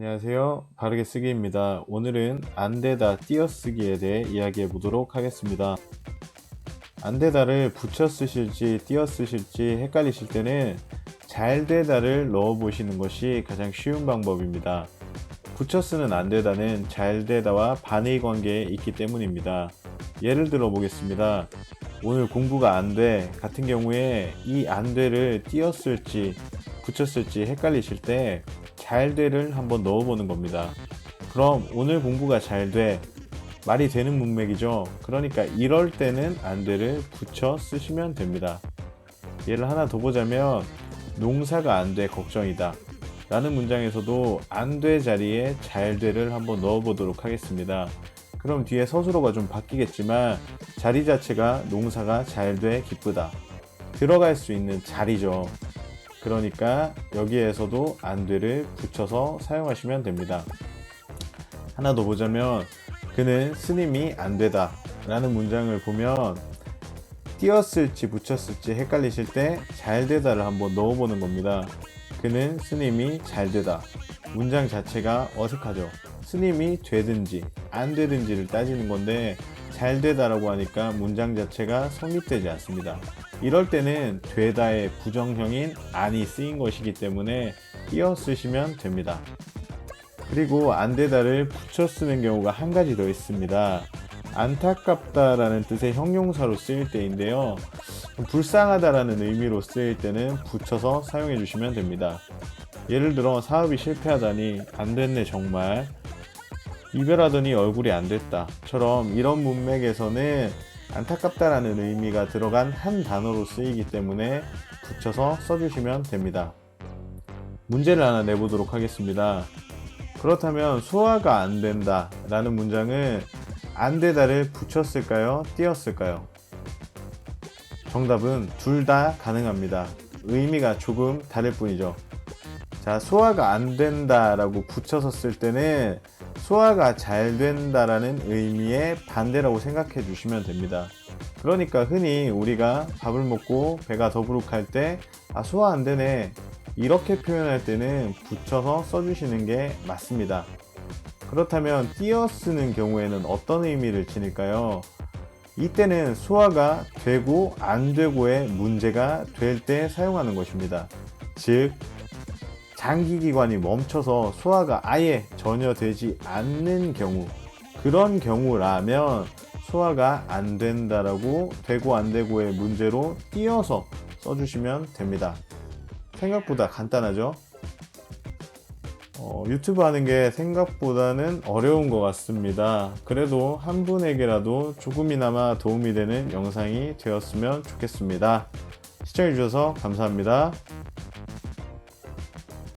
안녕하세요. 바르게 쓰기입니다. 오늘은 안되다 띄어쓰기에 대해 이야기해 보도록 하겠습니다. 안되다를 붙여 쓰실지 띄어 쓰실지 헷갈리실 때는 잘되다를 넣어 보시는 것이 가장 쉬운 방법입니다. 붙여 쓰는 안되다는 잘되다와 반의 관계에 있기 때문입니다. 예를 들어 보겠습니다. 오늘 공부가 안 돼 같은 경우에 이 안돼를 띄었을지 붙였을지 헷갈리실 때 잘 돼를 한번 넣어보는 겁니다. 그럼 오늘 공부가 잘 돼. 말이 되는 문맥이죠. 그러니까 이럴 때는 안 돼를 붙여 쓰시면 됩니다. 예를 하나 더 보자면 농사가 안 돼 걱정이다. 라는 문장에서도 안 돼 자리에 잘 돼를 한번 넣어보도록 하겠습니다. 그럼 뒤에 서술어가 좀 바뀌겠지만 자리 자체가 농사가 잘 돼 기쁘다. 들어갈 수 있는 자리죠. 그러니까 여기에서도 안 돼를 붙여서 사용하시면 됩니다. 하나 더 보자면 그는 스님이 안 되다 라는 문장을 보면 띄었을지 붙였을지 헷갈리실 때 잘 되다를 한번 넣어보는 겁니다. 그는 스님이 잘 되다. 문장 자체가 어색하죠. 스님이 되든지 안 되든지를 따지는 건데 잘 되다라고 하니까 문장 자체가 성립되지 않습니다. 이럴 때는 되다의 부정형인 안이 쓰인 것이기 때문에 띄어 쓰시면 됩니다. 그리고 안 되다를 붙여 쓰는 경우가 한 가지 더 있습니다. 안타깝다라는 뜻의 형용사로 쓰일 때인데요. 불쌍하다라는 의미로 쓰일 때는 붙여서 사용해 주시면 됩니다. 예를 들어 사업이 실패하다니 안 됐네 정말 이별하더니 얼굴이 안 됐다처럼 이런 문맥에서는 안타깝다라는 의미가 들어간 한 단어로 쓰이기 때문에 붙여서 써주시면 됩니다. 문제를 하나 내보도록 하겠습니다. 그렇다면 소화가 안 된다 라는 문장은 안 되다를 붙였을까요? 띄었을까요? 정답은 둘 다 가능합니다. 의미가 조금 다를 뿐이죠. 자, 소화가 안 된다라고 붙여서 쓸 때는 소화가 잘 된다라는 의미의 반대라고 생각해 주시면 됩니다. 그러니까 흔히 우리가 밥을 먹고 배가 더부룩할 때, 아, 소화 안 되네. 이렇게 표현할 때는 붙여서 써주시는 게 맞습니다. 그렇다면 띄어 쓰는 경우에는 어떤 의미를 지닐까요? 이때는 소화가 되고 안 되고의 문제가 될 때 사용하는 것입니다. 즉, 장기기관이 멈춰서 소화가 아예 전혀 되지 않는 경우, 그런 경우라면 소화가 안 된다라고 되고 안 되고의 문제로 띄어서 써주시면 됩니다. 생각보다 간단하죠? 어, 유튜브 하는 게 생각보다는 어려운 것 같습니다. 그래도 한 분에게라도 조금이나마 도움이 되는 영상이 되었으면 좋겠습니다. 시청해주셔서 감사합니다.